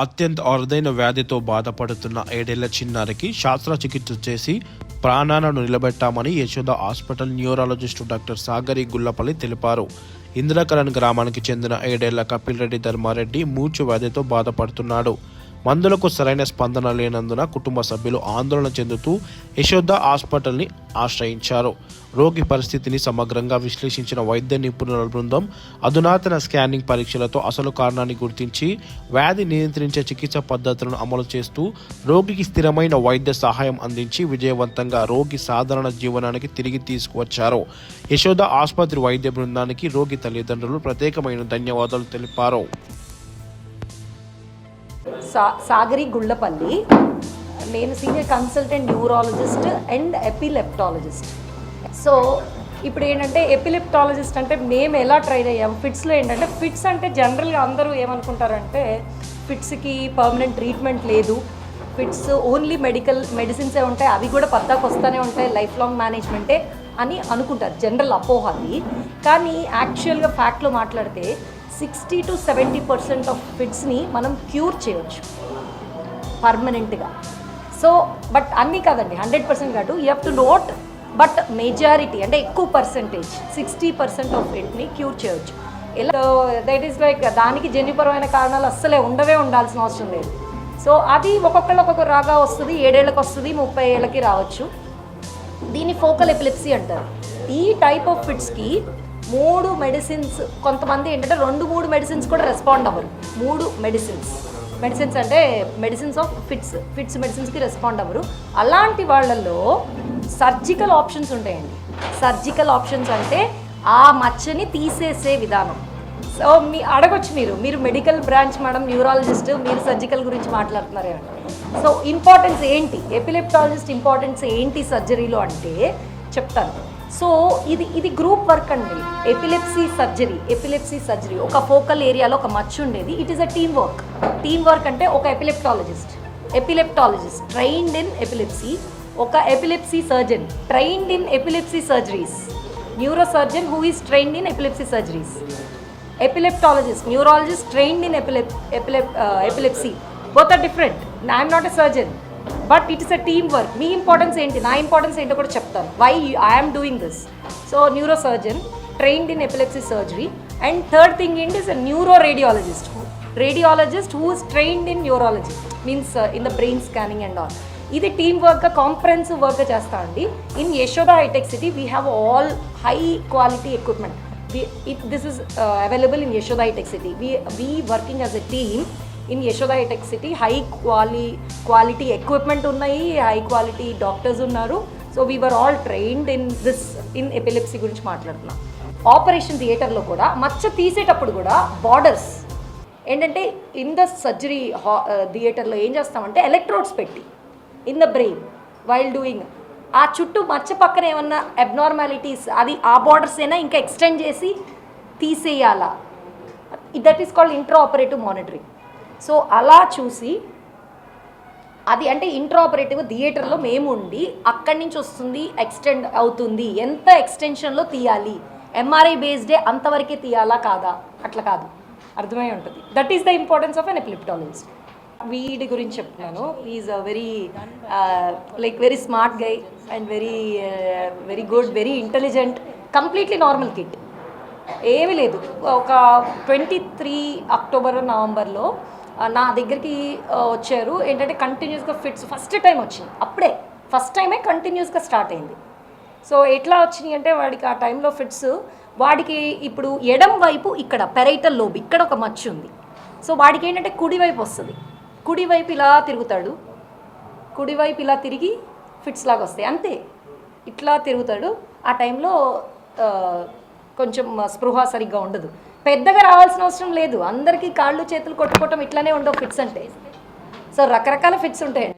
అత్యంత అరుదైన వ్యాధితో బాధపడుతున్న ఏడేళ్ళ చిన్నారికి శస్త్రచికిత్స చేసి ప్రాణాలను నిలబెట్టామని Yashoda hospital neurologist doctor Sagari Gullapalli తెలిపారు. ఇందిరాకరణ్ గ్రామానికి చెందిన ఏడేళ్ళ కపిల్ రెడ్డి ధర్మారెడ్డి మూర్చు వ్యాధితో బాధపడుతున్నాడు. మందులకు సరైన స్పందన లేనందున కుటుంబ సభ్యులు ఆందోళన చెందుతూ యశోద హాస్పిటల్ని ఆశ్రయించారు. రోగి పరిస్థితిని సమగ్రంగా విశ్లేషించిన వైద్య నిపుణుల బృందం అధునాతన స్కానింగ్ పరీక్షలతో అసలు కారణాన్ని గుర్తించి వ్యాధి నియంత్రించే చికిత్స పద్ధతులను అమలు చేస్తూ రోగికి స్థిరమైన వైద్య సహాయం అందించి విజయవంతంగా రోగి సాధారణ జీవనానికి తిరిగి తీసుకువచ్చారు. యశోద ఆసుపత్రి వైద్య బృందానికి రోగి తల్లిదండ్రులు ప్రత్యేకమైన ధన్యవాదాలు తెలిపారు. సా సాగరి గుళ్ళపల్లి. నేను senior consultant neurologist and epileptologist. So ఇప్పుడు ఏంటంటే ఎపిలెప్టాలజిస్ట్ అంటే మేము ఎలా ట్రైన్ అయ్యాము ఫిట్స్లో ఏంటంటే ఫిట్స్ అంటే జనరల్గా అందరూ ఏమనుకుంటారంటే ఫిట్స్కి పర్మనెంట్ ట్రీట్మెంట్ లేదు. ఫిట్స్ ఓన్లీ మెడికల్ మెడిసిన్సే ఉంటాయి అవి కూడా పద్దాకు వస్తూనే ఉంటాయి లైఫ్ లాంగ్ మేనేజ్మెంటే అని అనుకుంటారు జనరల్ అపోహ అది. కానీ యాక్చువల్గా ఫ్యాక్ట్లో మాట్లాడితే sixty to seventy percent of ఫిట్స్ని మనం క్యూర్ చేయవచ్చు పర్మనెంట్గా. సో బట్ అన్నీ కాదండి హండ్రెడ్ పర్సెంట్ కాదు. You have to note but majority అంటే ఎక్కువ పర్సెంటేజ్ సిక్స్టీ పర్సెంట్ ఆఫ్ ఫిట్ని క్యూర్ చేయవచ్చు ఎలా దట్ ఈస్ లైక్ దానికి జన్యుపరమైన కారణాలు అస్సలే ఉండవే ఉండాల్సిన అవసరం లేదు. సో అది ఒక్కొక్కళ్ళు ఒక్కొక్క రాగా వస్తుంది ఏడేళ్ళకి వస్తుంది ముప్పై ఏళ్ళకి రావచ్చు. దీన్ని ఫోకల్ ఎపిలిప్సీ అంటారు. ఈ టైప్ ఆఫ్ ఫిట్స్కి మూడు మెడిసిన్స్ కొంతమంది ఏంటంటే రెండు మూడు మెడిసిన్స్ కూడా రెస్పాండ్ అవ్వరు. మూడు మెడిసిన్స్ మెడిసిన్స్ అంటే మెడిసిన్స్ ఆఫ్ ఫిట్స్ ఫిట్స్ మెడిసిన్స్కి రెస్పాండ్ అవ్వరు. అలాంటి వాళ్ళల్లో సర్జికల్ ఆప్షన్స్ ఉంటాయండి. సర్జికల్ ఆప్షన్స్ అంటే ఆ మచ్చని తీసేసే విధానం. సో మీ అడగొచ్చు మీరు. మీరు మెడికల్ బ్రాంచ్ మేడం న్యూరాలజిస్ట్ మీరు సర్జికల్ గురించి మాట్లాడుతున్నారే సో ఇంపార్టెన్స్ ఏంటి? ఎపిలెప్టాలజిస్ట్ ఇంపార్టెన్స్ ఏంటి సర్జరీలో అంటే చెప్తాను. సో ఇది ఇది గ్రూప్ వర్క్ అండి. ఎపిలెప్సీ సర్జరీ ఎపిలెప్సీ సర్జరీ ఒక ఫోకల్ ఏరియాలో ఒక మచ్చు ఉండేది. It is a team work team work అంటే ఒక epileptologist epileptologist trained in epilepsy ఒక epilepsy surgeon trained in epilepsy surgeries neuro surgeon who is trained in epilepsy surgeries epileptologist neurologist trained in epilep epilep epilepsy both are different I'm not a surgeon. But it is a team work me importance ఏంటి? నా importance ఏంటో కూడా చెప్తాను. Why I'm doing this so neuro surgeon trained in epilepsy surgery and third thing ఏంటి? Is a neuro radiologist radiologist who is trained in neurology means in the brain scanning and all ఇది team వర్క్గా comprehensive వర్క్గా చేస్తా అండి. In Yashoda Hitec City we have all high quality equipment it this is available in Yashoda Hitec City we we working as a team in Yashoda Hitec City. High quali quality equipment ఉన్నాయి high quality doctors ఉన్నారు. So we were all trained in this in epilepsy గురించి మాట్లాడుతున్నాం. Operation థియేటర్లో కూడా మచ్చ తీసేటప్పుడు కూడా borders ఏంటంటే ఇన్ ద సర్జరీ హా థియేటర్లో ఏం చేస్తామంటే ఎలక్ట్రోడ్స్ పెట్టి in the brain while doing ఆ చుట్టూ మచ్చ పక్కన ఏమన్నా అబ్నార్మాలిటీస్ అది ఆ బార్డర్స్ అయినా ఇంకా ఎక్స్టెండ్ చేసి తీసేయాలా. That is called intra operative monitoring so అలా చూసి అది అంటే ఇంట్రాపరేటివ్ థియేటర్లో మేము ఉండి అక్కడి నుంచి వస్తుంది ఎక్స్టెండ్ అవుతుంది. ఎంత ఎక్స్టెన్షన్లో తీయాలి? ఎంఆర్ఐ బేస్డే అంతవరకే తీయాలా కాదా? అట్లా కాదు. అర్థమై ఉంటుంది. That is the importance of an epileptologist వీడి గురించి చెప్తున్నాను. Is a very like very smart guy and very very good very intelligent completely normal kid ఏమీ లేదు. ఒక ట్వంటీ త్రీ అక్టోబర్ నవంబర్లో నా దగ్గరికి వచ్చారు. ఏంటంటే కంటిన్యూస్గా ఫిట్స్ ఫస్ట్ టైం వచ్చింది. అప్పుడే. ఫస్ట్ టైమే కంటిన్యూస్గా స్టార్ట్ అయింది. సో ఎట్లా వచ్చినాయి అంటే వాడికి ఆ టైంలో ఫిట్స్ వాడికి ఇప్పుడు ఎడం వైపు ఇక్కడ పెరైటల్ లోబ్ ఇక్కడ ఒక మచ్చు ఉంది. సో వాడికి ఏంటంటే కుడివైపు వస్తుంది. కుడివైపు ఇలా తిరుగుతాడు. కుడివైపు ఇలా తిరిగి ఫిట్స్ లాగా వస్తాయి. అంతే. ఇట్లా తిరుగుతాడు. ఆ టైంలో కొంచెం స్పృహ సరిగ్గా ఉండదు. పెద్దగా రావాల్సిన అవసరం లేదు. అందరికీ కాళ్ళు చేతులు కొట్టుకోవటం ఇట్లానే ఉండవు ఫిట్స్ అంటే. సో రకరకాల ఫిట్స్ ఉంటాయండి.